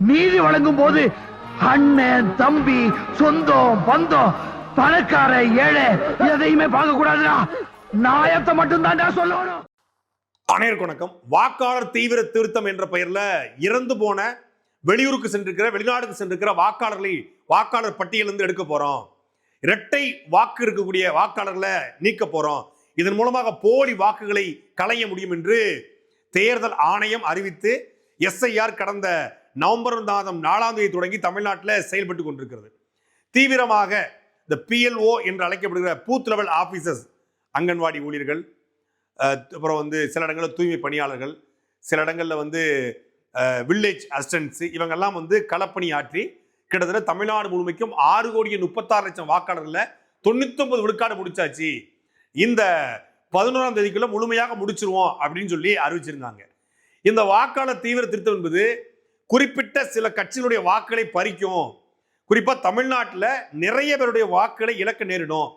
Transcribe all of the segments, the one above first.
நீதி வழங்கும் போது அண்ணன் தம்பி சொந்தம் பந்தம் பணக்கார ஏழை எதையுமே பார்க்க கூடாதுடா நாயத்தை மட்டும் சொல்லணும். அனைவருக்கு வணக்கம். வாக்காளர் தீவிர திருத்தம் என்ற பெயர்ல இறந்து போன வெளியூருக்கு சென்றிருக்கிற வெளிநாடுக்கு சென்றிருக்கிற வாக்காளர்களை வாக்காளர் பட்டியலிருந்து எடுக்க போறோம். இரட்டை வாக்கு இருக்கக்கூடிய வாக்காளர்களை நீக்க போறோம். இதன் மூலமாக போலி வாக்குகளை களைய முடியும் என்று தேர்தல் ஆணையம் அறிவித்து எஸ்ஐஆர் கடந்த நவம்பர் மாதம் நாலாம் தேதி தொடங்கி தமிழ்நாட்டில் செயல்பட்டு கொண்டிருக்கிறது. தீவிரமாக இந்த பிஎல்ஓ என்று அழைக்கப்படுகிற பூத் லெவல் ஆஃபீஸர்ஸ் அங்கன்வாடி ஊழியர்கள் அப்புறம் வந்து சில இடங்களில் தூய்மை பணியாளர்கள் சில இடங்களில் வந்து வில்லேஜ் அசிஸ்டன்ஸ் இவங்கெல்லாம் வந்து களப்பணி ஆற்றி கிட்டத்தட்ட தமிழ்நாடு முழுமைக்கும் ஆறு கோடியே முப்பத்தாறு லட்சம் வாக்காளர்களில் தொண்ணூத்தொன்பது விழுக்காடு முடிச்சாச்சு. இந்த பதினோராம் தேதிக்குள்ள முழுமையாக முடிச்சிருவோம் அப்படின்னு சொல்லி அறிவிச்சிருந்தாங்க. இந்த வாக்காளர் தீவிர திருத்தம் என்பது குறிப்பிட்ட சில கட்சிகளுடைய வாக்குகளை பறிக்கும். குறிப்பாக தமிழ்நாட்டில் நிறைய பேருடைய வாக்குகளை இழக்க நேரிடும்.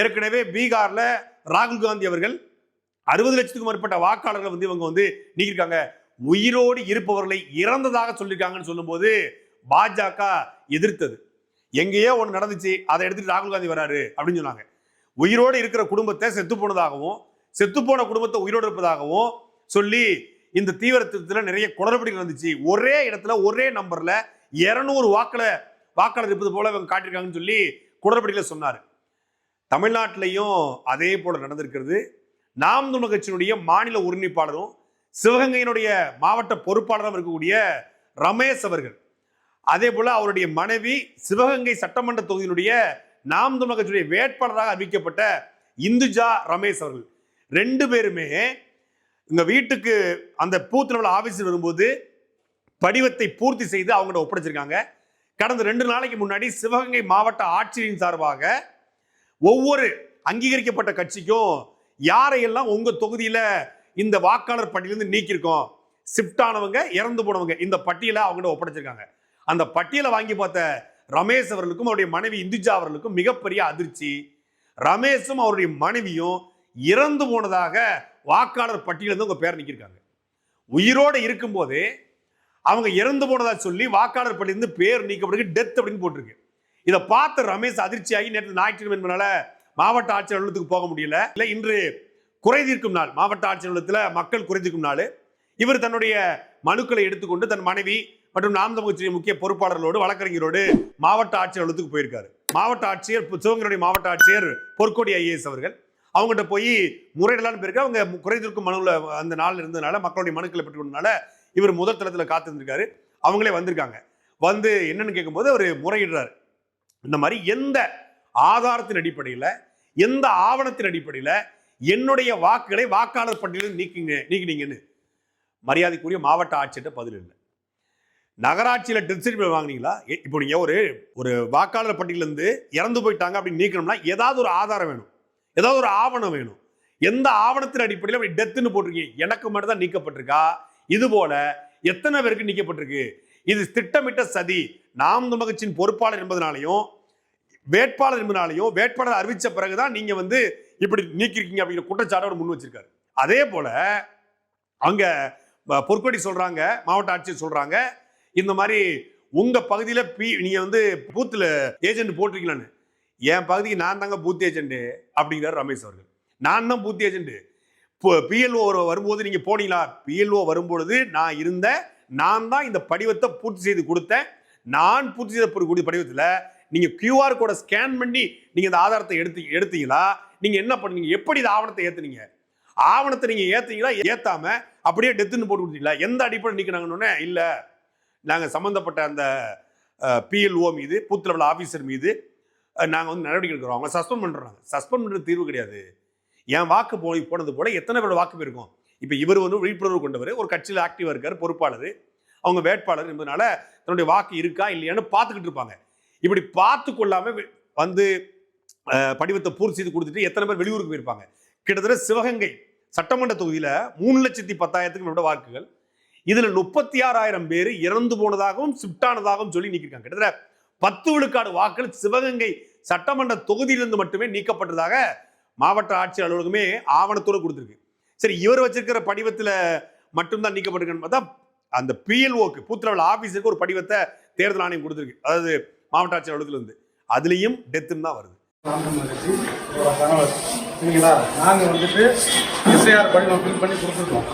ஏற்கனவே பீகாரில் ராகுல் காந்தி அவர்கள் அறுபது லட்சத்துக்கும் மேற்பட்ட வாக்காளர்கள் வந்து இவங்க வந்து நீக்கியிருக்காங்க. உயிரோடு இருப்பவர்களை இறந்ததாக சொல்லியிருக்காங்கன்னு சொல்லும்போது பாஜக எதிர்த்தது. எங்கேயோ ஒன்று நடந்துச்சு அதை எடுத்துட்டு ராகுல் காந்தி வராரு அப்படின்னு சொன்னாங்க. உயிரோடு இருக்கிற குடும்பத்தை செத்து போனதாகவும் செத்து போன குடும்பத்தை உயிரோடு இருப்பதாகவும் சொல்லி இந்த தீவிர திருத்தத்தில் நிறைய குளறுபடிகள் இருந்துச்சு. ஒரே இடத்துல ஒரே நம்பர்ல இருநூறு வாக்களை வாக்காளர் இருப்பது போல இவங்க காட்டியிருக்காங்கன்னு சொல்லி குளறுபடிகளை சொன்னார். தமிழ்நாட்டிலையும் அதே போல நடந்திருக்கிறது. நாம் தமிழ் கட்சியினுடைய மாநில ஒருங்கிணைப்பாளரும் சிவகங்கையினுடைய மாவட்ட பொறுப்பாளரும் இருக்கக்கூடிய ரமேஷ் அவர்கள். அதே போல அவருடைய மனைவி சிவகங்கை சட்டமன்ற தொகுதியினுடைய நாம் தமிழ் கட்சியுடைய வேட்பாளராக அறிவிக்கப்பட்ட இந்துஜா ரமேஷ் அவர்கள். ரெண்டு பேருமே இந்த வீட்டுக்கு அந்த பூத் லெவல் ஆபீஸில் வரும்போது படிவத்தை பூர்த்தி செய்து அவங்கள்ட்ட ஒப்படைச்சிருக்காங்க. கடந்த ரெண்டு நாளைக்கு முன்னாடி சிவகங்கை மாவட்ட ஆட்சியரின் சார்பாக ஒவ்வொரு அங்கீகரிக்கப்பட்ட கட்சிக்கும் யாரையெல்லாம் உங்கள் தொகுதியில் இந்த வாக்காளர் பட்டியலேருந்து நீக்கியிருக்கோம் ஷிஃப்ட் ஆனவங்க இறந்து போனவங்க இந்த பட்டியலை அவங்கள்ட்ட ஒப்படைச்சிருக்காங்க. அந்த பட்டியலை வாங்கி பார்த்த ரமேஷ் அவர்களுக்கும் அவருடைய மனைவி இந்துஜா அவர்களுக்கும் மிகப்பெரிய அதிர்ச்சி. ரமேஷும் அவருடைய மனைவியும் இறந்து போனதாக வாக்காளர் பட்டியலிருந்து உங்கள் பேர் நிற்கிருக்காங்க உயிரோடு இருக்கும்போது அவங்க இறந்து போனதா சொல்லி வாக்காளர் பட்டியலிருந்து பேர் நீக்கப்படுது டெத் அப்படின்னு போட்டிருக்கு. இதை பார்த்து ரமேஷ் அதிர்ச்சியாகி நேற்று ஞாயிற்றுக்கிழமை என்பதனால மாவட்ட ஆட்சியர் அலுவலகத்துக்கு போக முடியல. இல்லை இன்று குறை தீர்க்கும் நாள். மாவட்ட ஆட்சியர் அலுவலகத்தில் மக்கள் குறை தீர்க்கும் நாள். இவர் தன்னுடைய மனுக்களை எடுத்துக்கொண்டு தன் மனைவி மற்றும் நாம் தமிழ்ச்சியின் முக்கிய பொறுப்பாளர்களோடு வழக்கறிஞரோடு மாவட்ட ஆட்சியர் அலுவலகத்துக்கு போயிருக்காரு. மாவட்ட ஆட்சியர் சிவகங்கையுடைய மாவட்ட ஆட்சியர் பொற்கொடி ஐஏஎஸ் அவர்கள். அவங்ககிட்ட போய் முறையிடலான்னு போயிருக்க. அவங்க குறைந்திருக்கும் மனுவில் அந்த நாள் இருந்ததுனால மக்களுடைய மனுக்களை பெற்றுக்கொண்டனால இவர் முதல் தளத்தில் காத்திருந்திருக்காரு. அவங்களே வந்திருக்காங்க. வந்து என்னன்னு கேட்கும்போது அவர் முறையிடுறாரு. இந்த மாதிரி எந்த ஆதாரத்தின் அடிப்படையில் எந்த ஆவணத்தின் அடிப்படையில் என்னுடைய வாக்குகளை வாக்காளர் பட்டியலில் நீக்குங்க நீக்கினீங்கன்னு மரியாதைக்குரிய மாவட்ட ஆட்சியிட்ட பதில் இல்லை. நகராட்சியில் டெத் வாங்கினீங்களா? வாங்குனீங்களா இப்போ நீங்கள் ஒரு ஒரு வாக்காளர் பட்டியலேருந்து இறந்து போயிட்டாங்க அப்படின்னு நீக்கணும்னா ஏதாவது ஒரு ஆதாரம் வேணும். ஏதாவது ஒரு ஆவணம் வேணும். எந்த ஆவணத்தின் அடிப்படையில் அப்படி டெத்துன்னு போட்டிருக்கீங்க? எனக்கு மட்டும் தான் நீக்கப்பட்டிருக்கா? இது போல எத்தனை பேருக்கு நீக்கப்பட்டிருக்கு? இது திட்டமிட்ட சதி. நாம் தமிழ் பொறுப்பாளர் என்பதனாலையும் வேட்பாளர் என்பதனாலையும் வேட்பாளர் அறிவித்த பிறகுதான் நீங்க வந்து இப்படி நீக்கிருக்கீங்க அப்படிங்கிற குற்றச்சாட்டோட முன் வச்சிருக்காரு. அதே போல அங்க பொற்கொடி சொல்றாங்க மாவட்ட ஆட்சியர் சொல்றாங்க இந்த மாதிரி உங்க பகுதியில பி நீங்க வந்து பூத்துல ஏஜென்ட் போட்டிருக்கீங்களான்னு. என் பகுதிக்கு நான் தாங்க பூத் ஏஜென்ட் அப்படிங்கிறார் ரமேஷ் அவர்கள். நான் தான் பூத் இப்போ பிஎல்ஓ வரும்போது நீங்கள் போனீங்களா? பிஎல்ஓ வரும்பொழுது நான் இருந்தேன் நான் தான் இந்த படிவத்தை பூர்த்தி செய்து கொடுத்தேன். நான் பூர்த்தி செய்த கூடிய படிவத்தில் நீங்கள் கியூஆர் கோடை ஸ்கேன் பண்ணி நீங்கள் இந்த ஆதாரத்தை எடுத்து எடுத்தீங்களா? நீங்கள் என்ன பண்ணீங்க? எப்படி இந்த ஆவணத்தை ஏத்துனீங்க? ஆவணத்தை நீங்கள் ஏற்றீங்களா ஏற்றாம அப்படியே டெத்துன்னு போட்டு கொடுத்தீங்களா? எந்த அடிப்படையில் நிற்கிறாங்கன்னு இல்லை. நாங்கள் சம்மந்தப்பட்ட அந்த பிஎல்ஓ மீது பூத் லெவல் மீது நாங்கள் வந்து நடவடிக்கை எடுக்கிறோம். அவங்க சஸ்பெண்ட் பண்ணுறாங்க சஸ்பெண்ட் பண்றது தீர்வு கிடையாது. என் வாக்கு போய் போனது போல எத்தனை பேரோட வாக்கு போயிருக்கும்? இப்போ இவர் வந்து விழிப்புணர்வு கொண்டவர். ஒரு கட்சியில் ஆக்டிவாக இருக்கார் பொறுப்பாளர். அவங்க வேட்பாளர் என்பதனால தன்னுடைய வாக்கு இருக்கா இல்லையான்னு பார்த்துக்கிட்டு இருப்பாங்க. இப்படி பார்த்து கொள்ளாமல் வந்து படிவத்தை பூர்த்தி செய்து கொடுத்துட்டு எத்தனை பேர் வெளியூருக்கு போயிருப்பாங்க? கிட்டத்தட்ட சிவகங்கை சட்டமன்ற தொகுதியில் மூணு லட்சத்தி பத்தாயிரத்துக்கு மேற்பட்ட வாக்குகள். இதில் முப்பத்தி ஆறாயிரம் பேர் இறந்து போனதாகவும் சிப்டானதாகவும் சொல்லி நிற்கிறாங்க கிட்டத்தட்ட பத்து விழுக்காடு வாக்குகள் சிவகங்கை சட்டமன்ற தொகுதியிலிருந்து மட்டுமே நீக்கப்பட்டதாக மாவட்ட ஆட்சியர் அலுவலகமே ஆவணத்தோடு கொடுத்துருக்கு. சரி இவர் வச்சிருக்கிற படிவத்தில் மட்டும்தான் நீக்கப்பட்டிருக்குன்னு பார்த்தா அந்த பிஎல்ஓக்கு பூத் ஆஃபீஸுக்கு ஒரு படிவத்தை தேர்தல் ஆணையம் கொடுத்துருக்கு. அதாவது மாவட்ட ஆட்சியர் அலுவலகத்திலிருந்து. அதுலேயும் அதுலயும் டெத்துன்னு தான் வருது. சரிங்களா? நாங்கள் வந்துட்டு எஸ்ஐஆர் படிவம் ஃபில் பண்ணி கொடுத்துருக்கோம்.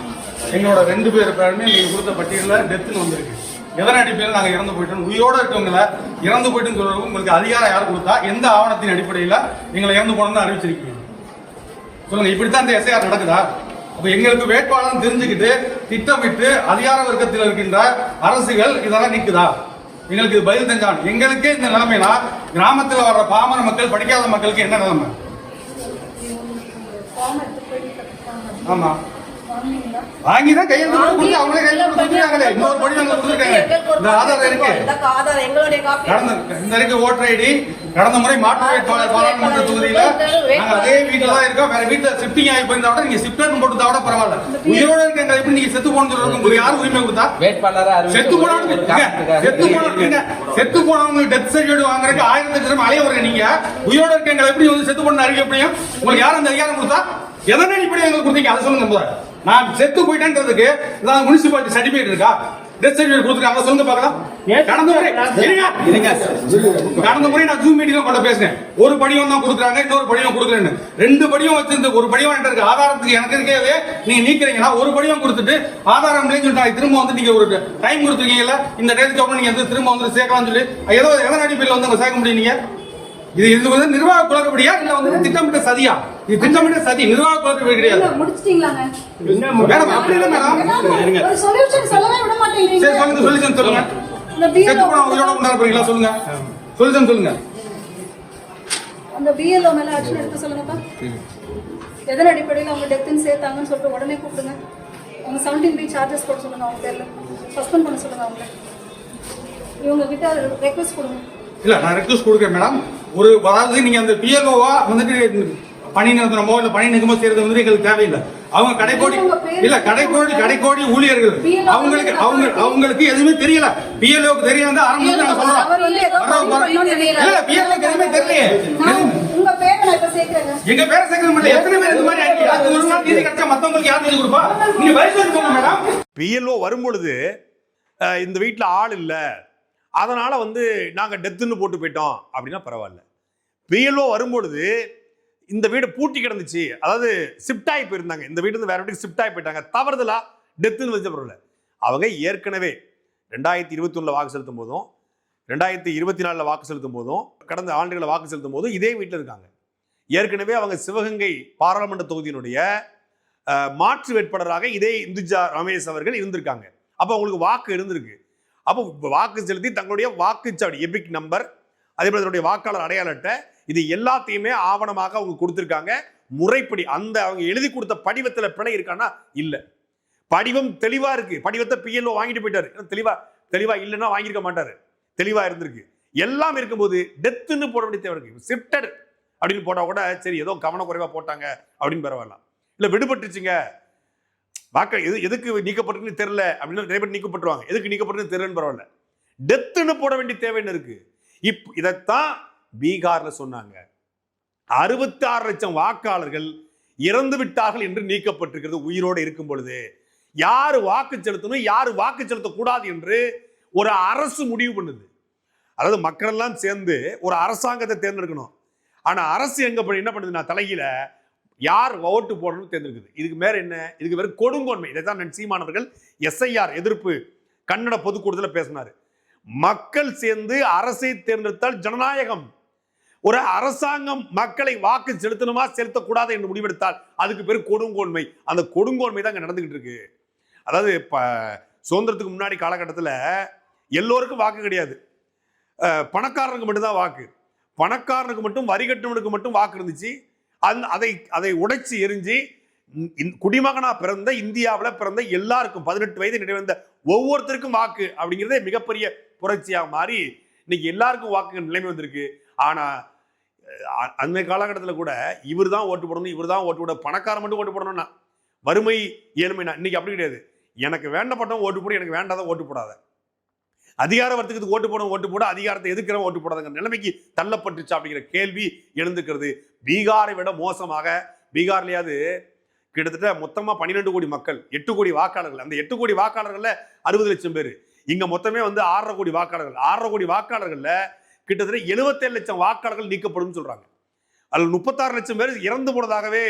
எங்களோட ரெண்டு பேர் பேருமே நீங்கள் கொடுத்த பட்டியலில் டெத்துன்னு வந்திருக்கு. எதன் அடிப்படையில் நாங்கள் இறந்து போயிட்டோம்? உயிரோடு இருக்கவங்களை இறந்து போயிட்டுன்னு சொல்றதுக்கு உங்களுக்கு அதிகாரம் யார் கொடுத்தா? எந்த ஆவணத்தின் அடிப்படையில் எங்களை இறந்து போனோம்னு அறிவிச்சிருக்கீங்க? சொல்லுங்க இப்படித்தான் இந்த எஸ்ஐஆர் நடக்குதா? அப்ப எங்களுக்கு வேட்பாளர் தெரிஞ்சுக்கிட்டு திட்டமிட்டு அதிகார வர்க்கத்தில் இருக்கின்ற அரசுகள் இதெல்லாம் நிக்குதா? எங்களுக்கு இது பதில் தெரிஞ்சாலும் எங்களுக்கே இந்த நிலைமைனா கிராமத்தில் வர்ற பாமர மக்கள் படிக்காத மக்களுக்கு என்ன நிலைமை? ஆமா. வாங்கி தான் கையெழுத்து கொடுத்து அவங்களே கையெழுத்து போட்டு கொடுத்துருக்காங்களே இன்னொரு படி நாங்க கொடுத்துருக்காங்க இந்த இருக்கு. இந்த இருக்கு ஓட்டர் ஐடி கடந்த முறை மாற்று வேட்பாளர் பாராளுமன்ற தொகுதியில நாங்க அதே வீட்டுல தான் இருக்கோம். வேற வீட்டுல ஷிஃப்டிங் ஆகி போயிருந்தா கூட நீங்க ஷிஃப்டர் போட்டு கூட பரவாயில்ல. உயிரோட எப்படி நீங்க செத்து போன சொல்றது? உங்களுக்கு யார் உரிமை கொடுத்தா? செத்து போனவங்க. செத்து போனவங்க செத்து போனவங்க டெத் சர்டிஃபிகேட் வாங்குறதுக்கு ஆயிரத்தி லட்சம் அலைய வருங்க நீங்க. உயிரோட எப்படி வந்து செத்து போன அறிக்கை எப்படியும்? உங்களுக்கு யார் அந்த அதிகாரம் கொடுத்தா? எதன் அடிப்படையில் எங்களுக்கு கொடுத்தீங்க? அதை சொல்லுங்க. நான் செத்து போயிட்டேன்றதுக்கு ஏதாவது முனிசிபாலிட்டி சர்டிபிகேட் இருக்கா? டெத் சர்டிபிகேட் கொடுத்துருக்காங்க சொல்லுங்க பார்க்கலாம். கடந்த முறை கடந்த முறை நான் ஜூம் மீட்டிங்ல கொண்டு பேசினேன். ஒரு படிவம் தான் கொடுக்குறாங்க இன்னொரு படிவம் கொடுக்குறேன்னு ரெண்டு படிவம் வச்சிருந்து ஒரு படிவம் என்கிட்ட இருக்கு. ஆதாரத்துக்கு எனக்கு இருக்கவே நீங்க நீக்கிறீங்கன்னா ஒரு படிவம் கொடுத்துட்டு ஆதாரம் இல்லைன்னு சொல்லிட்டு திரும்ப வந்து நீங்க ஒரு டைம் கொடுத்துருக்கீங்கல்ல இந்த டேட்டுக்கு அப்புறம் நீங்க வந்து திரும்ப வந்து சேர்க்கலாம்னு சொல்லி ஏதோ எதன் அடிப்படையில் வந்து சேர்க்க முடியும் நீங்க? இது இது வந்து நிர்வாக குழப்படியா இல்ல வந்து திட்டமிட்ட சதியா? இது திட்டமிட்ட சதி நிர்வாக கிடையாது. முடிச்சிட்டீங்களாங்க? மேடம் அப்படி இல்லை மேடம். ஒரு சொல்யூஷன் சொல்லவே விட மாட்டேங்கிறீங்க. சரி சொல்லுங்க சொல்லுங்க. சொல்லுங்க செத்து போன உயிரோட கொண்டாட போறீங்களா? சொல்லுங்க. அந்த பிஎல்ஓ மேல ஆக்ஷன் எடுக்க சொல்லுங்கப்பா எதன் அடிப்படையில் அவங்க டெத்துன்னு சேர்த்தாங்கன்னு சொல்லிட்டு உடனே கூப்பிடுங்க. அவங்க செவன்டீன் பி சார்ஜஸ் போட சொல்லுங்க அவங்க பேர்ல. சஸ்பெண்ட் பண்ண சொல்லுங்க அவங்கள. இவங்க கிட்ட ரெக்வஸ்ட் கொடுங்க. இல்ல நான் ரெக்வஸ்ட் கொடுக்குறேன் மேடம். ஒரு அதாவது நீங்க அந்த பிஎல்ஓவா வந்துட்டு பணி நிறுத்தனமோ இல்ல பணி நிகமோ செய்யறது வந்து எங்களுக்கு தேவையில்லை. அவங்க கடைக்கோடி இல்ல கடைக்கோடி கடைக்கோடி ஊழியர்கள். அவங்களுக்கு அவங்க அவங்களுக்கு எதுவுமே தெரியல. பிஎல்ஓக்கு தெரியாது ஆரம்பத்துல நான் சொல்றேன் அவர் வந்து ஏதோ வர்றோம், வர்றோம். இல்ல பிஎல்ஓக்கு எதுவுமே தெரியலையே. நான் உங்க பேரை நான் இப்ப சேர்க்கிறேங்க. எங்க பேர சேர்க்கறது மட்டும் எத்தனை பேர் இந்த மாதிரி ஆயிடுச்சு? அது ஒரு நாள் நீதி கிடைச்சா மத்தவங்களுக்கு யார் நீதி கொடுப்பா? நீங்க வயசு போங்க மேடம். பிஎல்ஓ வரும்பொழுது இந்த வீட்டில் ஆள் இல்லை. அதனால வந்து நாங்கள் டெத்துன்னு போட்டு போயிட்டோம். அப்படின்னா பரவாயில்ல. பிஎல்ஓ வரும்பொழுது இந்த வீடு பூட்டி கிடந்துச்சு. அதாவது ஷிஃப்ட் ஆகி போயிருந்தாங்க. இந்த வீடு வேற வீட்டுக்கு ஷிஃப்ட் ஆகி போயிட்டாங்க. தவறுதலா டெத்துன்னு வச்ச பொருள் அவங்க ஏற்கனவே ரெண்டாயிரத்தி இருபத்தி ஒன்றில் வாக்கு செலுத்தும் போதும் ரெண்டாயிரத்தி இருபத்தி நாலில் வாக்கு செலுத்தும் போதும் கடந்த ஆண்டுகளில் வாக்கு செலுத்தும் போதும் இதே வீட்டில் இருக்காங்க. ஏற்கனவே அவங்க சிவகங்கை பாராளுமன்ற தொகுதியினுடைய மாற்று வேட்பாளராக இதே இந்துஜா ரமேஷ் அவர்கள் இருந்திருக்காங்க. அப்போ அவங்களுக்கு வாக்கு இருந்திருக்கு. அப்போ வாக்கு செலுத்தி தங்களுடைய வாக்குச்சாவடி எபிக் நம்பர் அதே போல தன்னுடைய வாக்காளர் அடையாள அட்டை இது எல்லாத்தையுமே ஆவணமாக அவங்க கொடுத்துருக்காங்க. முறைப்படி அந்த அவங்க எழுதி கொடுத்த படிவத்தில் பிழை இருக்கான்னா இல்லை. படிவம் தெளிவாக இருக்கு. படிவத்தை பிஎல்ஓ வாங்கிட்டு போயிட்டாரு. ஏன்னா தெளிவா தெளிவாக இல்லைன்னா வாங்கியிருக்க மாட்டார். தெளிவாக இருந்திருக்கு. எல்லாம் இருக்கும்போது டெத்துன்னு போட வேண்டிய தேவை இருக்கு. ஷிஃப்டட் அப்படின்னு போட்டால் கூட சரி ஏதோ கவனக்குறைவாக போட்டாங்க அப்படின்னு பரவாயில்ல இல்லை விடுபட்டுச்சுங்க வாக்க எது எதுக்கு நீக்கப்பட்டுன்னு தெரில அப்படின்னு நிறைய பேர் நீக்கப்பட்டுருவாங்க. எதுக்கு நீக்கப்பட்டுன்னு தெரிலன்னு பரவாயில்ல. டெத்துன்னு போட வேண்டிய தேவைன்னு இருக்கு. இப் இதைத்தான் பீகாரில் சொன்னாங்க. அறுபத்தாறு லட்சம் வாக்காளர்கள் இறந்து விட்டார்கள் என்று நீக்கப்பட்டிருக்கிறது உயிரோடு இருக்கும் பொழுது. யார் வாக்கு செலுத்தணும் யார் வாக்கு செலுத்தக்கூடாது என்று ஒரு அரசு முடிவு பண்ணுது. அதாவது மக்கள் எல்லாம் சேர்ந்து ஒரு அரசாங்கத்தை தேர்ந்தெடுக்கணும். ஆனால் அரசு எங்க பண்ணி என்ன பண்ணுதுன்னா தலையில யார் ஓட்டு போடணும்னு தேர்ந்தெடுக்குது. இதுக்கு மேல என்ன? இதுக்கு வேறு கொடுங்கோன்மை. இதைத்தான் தான் சீமானவர்கள் எஸ்ஐஆர் எதிர்ப்பு கன்னட பொதுக்கூட்டத்தில் பேசினார். மக்கள் சேர்ந்து அரசை தேர்ந்தெடுத்தால் ஜனநாயகம். ஒரு அரசாங்கம் மக்களை வாக்கு செலுத்தணுமா செலுத்தக்கூடாது என்று முடிவெடுத்தால் அதுக்கு பேர் கொடுங்கோன்மை. அந்த கொடுங்கோன்மை தான் அங்கே நடந்துகிட்டு இருக்கு. அதாவது இப்போ சுதந்திரத்துக்கு முன்னாடி காலகட்டத்தில் எல்லோருக்கும் வாக்கு கிடையாது. பணக்காரனுக்கு மட்டும்தான் வாக்கு. பணக்காரனுக்கு மட்டும் வரி கட்டுவனுக்கு மட்டும் வாக்கு இருந்துச்சு. அந் அதை அதை உடைச்சி எரிஞ்சு இந்- பிறந்த இந்தியாவில் பிறந்த எல்லாருக்கும் பதினெட்டு வயது நிறைவந்த ஒவ்வொருத்தருக்கும் வாக்கு அப்படிங்கிறதே மிகப்பெரிய புரட்சியாக மாறி இன்னைக்கு எல்லாருக்கும் வாக்கு நிலைமை வந்திருக்கு. ஆனால் அந்த காலகட்டத்தில் கூட இவர் தான் ஓட்டு போடணும் இவர் தான் ஓட்டு போட பணக்காரன் மட்டும் ஓட்டு போடணும்னா வறுமை ஏழ்மைனா இன்னைக்கு அப்படி கிடையாது. எனக்கு வேண்டப்பட்டவன் ஓட்டு போடு எனக்கு வேண்டாத ஓட்டு போடாத. அதிகார வர்த்தகத்துக்கு ஓட்டு போட ஓட்டு போட அதிகாரத்தை எதிர்க்கிற ஓட்டு போடாதங்கிற நிலைமைக்கு தள்ளப்பட்டுச்சு அப்படிங்கிற கேள்வி எழுந்துக்கிறது பீகாரை விட மோசமாக பீகார்லையாவது கிட்டத்தட்ட மொத்தமாக பன்னிரெண்டு கோடி மக்கள் எட்டு கோடி வாக்காளர்கள் அந்த எட்டு கோடி வாக்காளர்களில் அறுபது லட்சம் பேர். இங்கே மொத்தமே வந்து ஆறரை கோடி வாக்காளர்கள் ஆறரை கோடி வாக்காளர்களில் கிட்டத்தட்ட 77 லட்சம் வாக்காளர்கள் நீக்கப்படும் சொல்றாங்க. அதில் முப்பத்தாறு லட்சம் பேர் இறந்து போனதாகவே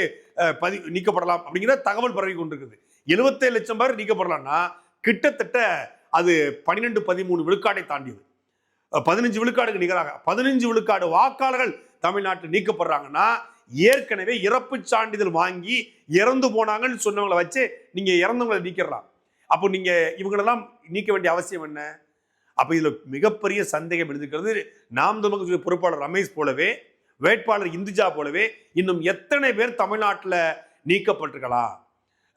பதி நீக்கப்படலாம் அப்படிங்கிற தகவல் பரவி கொண்டிருக்குது. 77 லட்சம் பேர் நீக்கப்படலாம்னா கிட்டத்தட்ட அது பன்னிரெண்டு பதிமூணு விழுக்காடை தாண்டியது. பதினஞ்சு விழுக்காடுக்கு நிகராக பதினஞ்சு விழுக்காடு வாக்காளர்கள் தமிழ்நாட்டில் நீக்கப்படுறாங்கன்னா ஏற்கனவே இறப்பு சான்றிதழ் வாங்கி இறந்து போனாங்கன்னு சொன்னவங்களை வச்சு நீங்க இறந்தவங்களை நீக்கிடலாம். அப்போ நீங்க இவங்களெல்லாம் நீக்க வேண்டிய அவசியம் என்ன? அப்போ இதில் மிகப்பெரிய சந்தேகம் எழுந்திருக்கிறது நாம் தமிழ் பொறுப்பாளர் ரமேஷ் போலவே வேட்பாளர் இந்துஜா போலவே இன்னும் எத்தனை பேர் தமிழ்நாட்டில் நீக்கப்பட்டிருக்கலாம்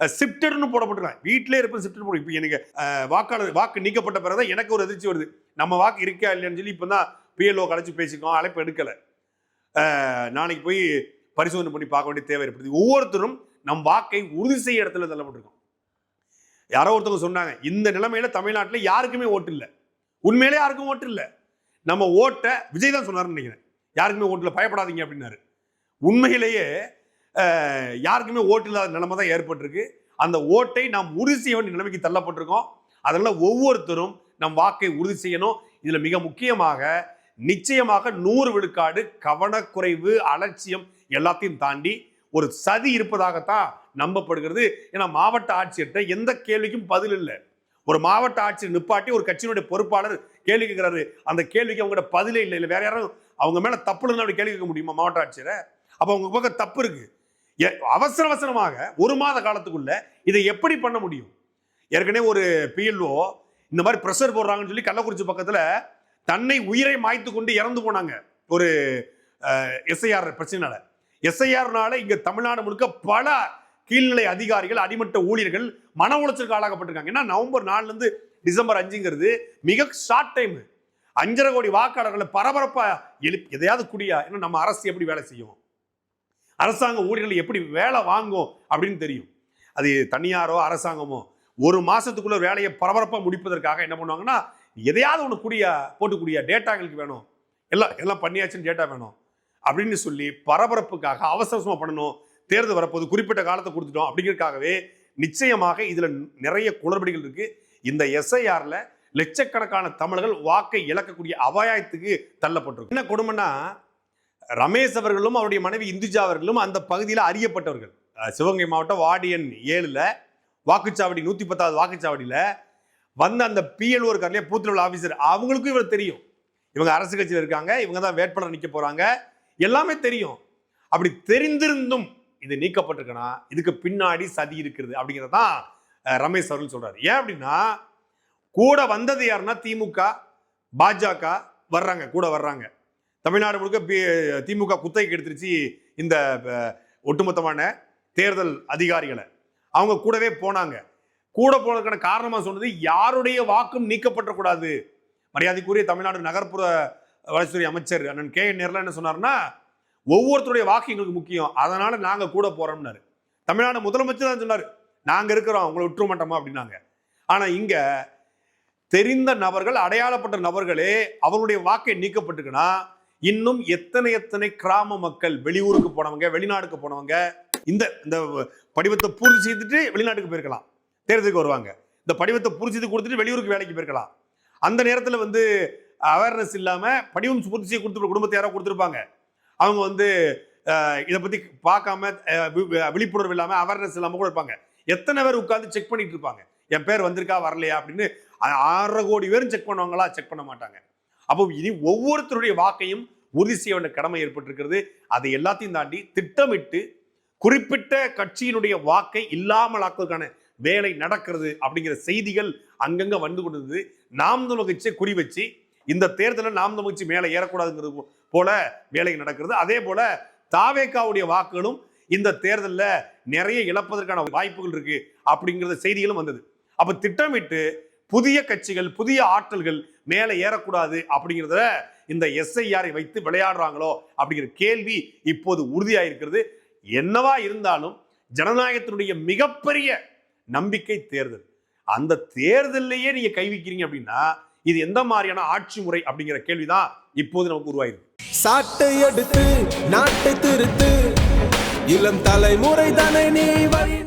சிப்டர்னு போடப்பட்டிருக்கலாம் வீட்டிலே இருப்ப சிப்டர் போட. இப்போ எனக்கு வாக்காளர் வாக்கு நீக்கப்பட்ட பிறகு தான் எனக்கு ஒரு அதிர்ச்சி வருது. நம்ம வாக்கு இருக்கா இல்லைன்னு சொல்லி இப்போ தான் பிஎல்ஓ கலைச்சி பேசிக்கோம். அழைப்பு எடுக்கலை. நாளைக்கு போய் பரிசோதனை பண்ணி பார்க்க வேண்டிய தேவை ஏற்படுது. ஒவ்வொருத்தரும் நம் வாக்கை உறுதி செய்ய இடத்துல தள்ளப்பட்டிருக்கோம். யாரோ ஒருத்தவங்க சொன்னாங்க இந்த நிலைமையில தமிழ்நாட்டில் யாருக்குமே ஓட்டு இல்லை. உண்மையிலே யாருக்கும் ஓட்டு இல்லை. நம்ம ஓட்டை விஜய் தான் சொன்னார்னு நினைக்கிறேன். யாருக்குமே ஓட்டில் பயப்படாதீங்க அப்படின்னாரு. உண்மையிலேயே யாருக்குமே ஓட்டு இல்லாத நிலைமை தான் ஏற்பட்டிருக்கு. அந்த ஓட்டை நாம் உறுதி செய்ய வேண்டிய நிலைமைக்கு தள்ளப்பட்டிருக்கோம். அதனால் ஒவ்வொருத்தரும் நம் வாக்கை உறுதி செய்யணும். இதில் மிக முக்கியமாக நிச்சயமாக நூறு விழுக்காடு கவனக்குறைவு அலட்சியம் எல்லாத்தையும் தாண்டி ஒரு சதி இருப்பதாகத்தான் நம்பப்படுகிறது. ஏன்னா மாவட்ட ஆட்சியர்கிட்ட எந்த கேள்விக்கும் பதில் இல்லை. ஒரு மாவட்ட ஆட்சியர் நிப்பாட்டி ஒரு கட்சியினுடைய பொறுப்பாளர் கேள்வி கேட்கிறாரு. அந்த கேள்விக்கு அவங்ககிட்ட பதிலே இல்லை. இல்லை வேற யாரும் அவங்க மேல தப்பு இல்லைன்னு அப்படி கேள்வி கேட்க முடியுமா மாவட்ட ஆட்சியரை? அப்போ அவங்க பக்கம் தப்பு இருக்கு. எ- அவசர அவசரமாக ஒரு மாத காலத்துக்குள்ள இதை எப்படி பண்ண முடியும்? ஏற்கனவே ஒரு பிஎல்ஓ இந்த மாதிரி ப்ரெஷர் போடுறாங்கன்னு சொல்லி கள்ளக்குறிச்சி பக்கத்தில் தன்னை உயிரை மாய்த்து கொண்டு இறந்து போனாங்க. ஒரு எஸ்ஐஆர் பிரச்சனைனால. எஸ்ஐஆர்னால இங்க தமிழ்நாடு முழுக்க பல கீழ்நிலை அதிகாரிகள் அடிமட்ட ஊழியர்கள் மன உளைச்சலுக்கு ஆளாக்கப்பட்டிருக்காங்க. ஏன்னா நவம்பர் நாலுல இருந்து டிசம்பர் அஞ்சுங்கிறது மிக ஷார்ட் டைம் அஞ்சரை கோடி வாக்காளர்களை பரபரப்பா எழுப்பி எதையாவது குடியா? ஏன்னா நம்ம அரசு எப்படி வேலை செய்யும்? அரசாங்க ஊழியர்கள் எப்படி வேலை வாங்கும் அப்படின்னு தெரியும். அது தனியாரோ அரசாங்கமோ ஒரு மாசத்துக்குள்ள வேலையை பரபரப்பா முடிப்பதற்காக என்ன பண்ணுவாங்கன்னா எதையாவது ஒன்று குடியா போட்டு குடியா டேட்டா எங்களுக்கு வேணும். எல்லாம் எல்லாம் பண்ணியாச்சுன்னு டேட்டா வேணும். அப்படின்னு சொல்லி பரபரப்புக்காக அவசர பண்ணணும். தேர்தல் வரப்போது குறிப்பிட்ட காலத்தை கொடுத்துட்டோம் அப்படிங்கிறதுக்காகவே நிச்சயமாக இதில் நிறைய குளறுபடிகள் இருக்கு. இந்த எஸ்ஐஆரில் லட்சக்கணக்கான தமிழர்கள் வாக்கை இழக்கக்கூடிய அபாயத்துக்கு தள்ளப்பட்டிருக்கு. என்ன கொடுமைன்னா ரமேஷ் அவர்களும் அவருடைய மனைவி இந்துஜா அவர்களும் அந்த பகுதியில் அறியப்பட்டவர்கள் சிவகங்கை மாவட்டம் வாடியன் ஏழில் வாக்குச்சாவடி நூற்றி பத்தாவது வாக்குச்சாவடியில் வந்த அந்த பிஎல்ஓ இருக்கார் இல்லையா ஆஃபீஸர் அவங்களுக்கும் இவர் தெரியும். இவங்க அரசு கட்சியில் இருக்காங்க இவங்க தான் வேட்பாளர் நிற்க போகிறாங்க எல்லாமே தெரியும். அப்படி தெரிந்திருந்தும் இது நீக்கப்பட்டிருக்குன்னா இதுக்கு பின்னாடி சதி இருக்கிறது அப்படிங்கிறதான் தான் ரமேஷ் அவர்கள் சொல்றாரு. ஏன் அப்படின்னா கூட வந்தது யாருன்னா திமுக பாஜக வர்றாங்க கூட வர்றாங்க. தமிழ்நாடு முழுக்க திமுக குத்தகைக்கு எடுத்துருச்சு இந்த ஒட்டுமொத்தமான தேர்தல் அதிகாரிகளை. அவங்க கூடவே போனாங்க. கூட போனதுக்கான காரணமாக சொன்னது யாருடைய வாக்கும் நீக்கப்பட்டக்கூடாது மரியாதைக்குரிய தமிழ்நாடு நகர்ப்புற வளர்ச்சித்துறை அமைச்சர் அண்ணன் கே என் நேரில் என்ன சொன்னார்னா ஒவ்வொருத்தருடைய வாக்கு எங்களுக்கு முக்கியம். அதனால நாங்கள் கூட போறோம்னாரு. தமிழ்நாடு முதலமைச்சர் தான் சொன்னார். நாங்கள் இருக்கிறோம் உங்களை விட்டுற மாட்டோமா அப்படின்னாங்க. ஆனால் இங்கே தெரிந்த நபர்கள் அடையாளப்பட்ட நபர்களே அவருடைய வாக்கை நீக்கப்பட்டுக்குன்னா இன்னும் எத்தனை எத்தனை கிராம மக்கள் வெளியூருக்கு போனவங்க வெளிநாடுக்கு போனவங்க இந்த இந்த படிவத்தை பூர்த்தி செய்துட்டு வெளிநாட்டுக்கு போயிருக்கலாம். தேர்தலுக்கு வருவாங்க. இந்த படிவத்தை பூர்த்தி செய்து கொடுத்துட்டு வெளியூருக்கு வேலைக்கு போயிருக்கலாம். அந்த நேரத்தில் வந்து அவேர்னஸ் இல்லாமல் படிவம் பூர்த்தி செய்ய கொடுத்து குடும்பத்தை யாராவது கொடுத்துருப்பாங்க. அவங்க வந்து இதை பற்றி பார்க்காம வி- விழிப்புணர்வு இல்லாமல் அவேர்னஸ் இல்லாமல் கூட இருப்பாங்க. எத்தனை பேர் உட்காந்து செக் பண்ணிட்டு இருப்பாங்க. என் பேர் வந்திருக்கா வரலையா அப்படின்னு ஆறரை கோடி பேரும் செக் பண்ணுவாங்களா? செக் பண்ண மாட்டாங்க. அப்போ இனி ஒவ்வொருத்தருடைய வாக்கையும் உறுதி செய்ய வேண்டிய கடமை ஏற்பட்டிருக்கிறது. அதை எல்லாத்தையும் தாண்டி திட்டமிட்டு குறிப்பிட்ட கட்சியினுடைய வாக்கை இல்லாமலாக்குவதற்கான வேலை நடக்கிறது அப்படிங்கிற செய்திகள் அங்கங்க வந்து கொண்டிருந்தது. நாம் தமிழ் குறி வச்சு இந்த தேர்தலில் நாம் தமிழ்ச்சி மேலே ஏறக்கூடாதுங்கிறது போல வேலை நடக்கிறது. அதே போல தாவேக்காவுடைய வாக்குகளும் இந்த தேர்தலில் நிறைய இழப்பதற்கான வாய்ப்புகள் இருக்கு அப்படிங்கிற செய்திகளும் வந்தது. அப்ப திட்டமிட்டு புதிய கட்சிகள் புதிய ஆற்றல்கள் மேலே ஏறக்கூடாது அப்படிங்கிறத இந்த எஸ்ஐஆரை வைத்து விளையாடுறாங்களோ அப்படிங்கிற கேள்வி இப்போது உறுதியாயிருக்கிறது. என்னவா இருந்தாலும் ஜனநாயகத்தினுடைய மிகப்பெரிய நம்பிக்கை தேர்தல். அந்த தேர்தல்லையே நீங்க கைவிக்கிறீங்க அப்படின்னா இது எந்த மாதிரியான ஆட்சி முறை அப்படிங்கிற கேள்விதான் இப்போது நமக்கு உருவாயிருக்கு. சாட்டை எடுத்து நாட்டை திருத்து. இளம் தலைமுறை தானே நீ வழி